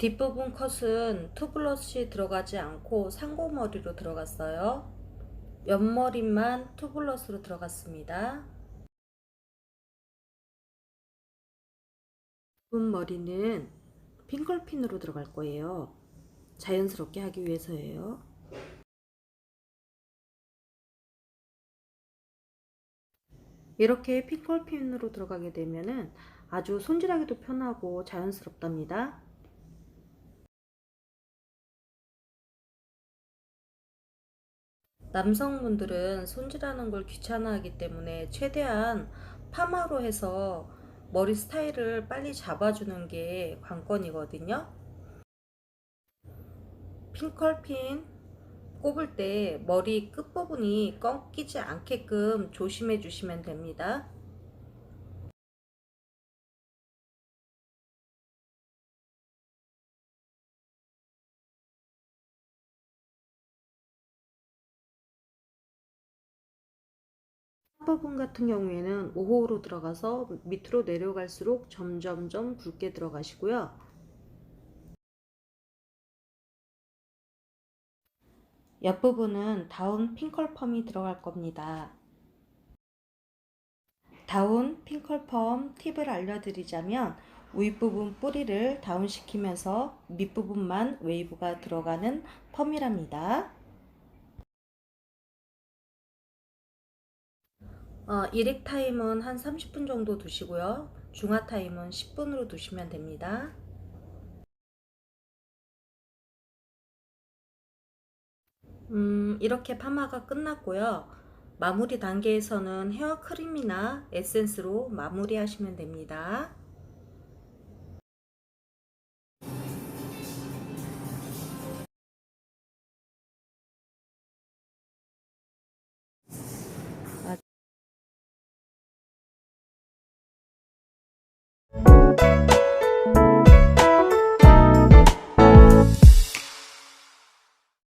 뒷부분 컷은 투블러시 들어가지 않고 상고머리로 들어갔어요. 옆머리만 투블러스로 들어갔습니다. 뒷부분 머리는 핑컬핀으로 들어갈 거예요. 자연스럽게 하기 위해서예요. 이렇게 핑컬핀으로 들어가게 되면은 아주 손질하기도 편하고 자연스럽답니다. 남성분들은 손질하는 걸 귀찮아하기 때문에 최대한 파마로 해서 머리 스타일을 빨리 잡아주는 게 관건이거든요. 핑컬핀 꼽을 때 머리 끝부분이 꺾이지 않게끔 조심해 주시면 됩니다. 부분 같은 경우에는 5호로 들어가서 밑으로 내려갈수록 점점점 굵게 들어가시고요. 옆부분은 다운 핑컬펌이 들어갈 겁니다. 다운 핑컬펌 팁을 알려드리자면 윗부분 뿌리를 다운시키면서 밑부분만 웨이브가 들어가는 펌이랍니다. 어, 일익 타임은 한 30분 정도 두시고요. 중화 타임은 10분으로 두시면 됩니다. 음, 이렇게 파마가 끝났고요. 마무리 단계에서는 헤어 크림이나 에센스로 마무리 하시면 됩니다.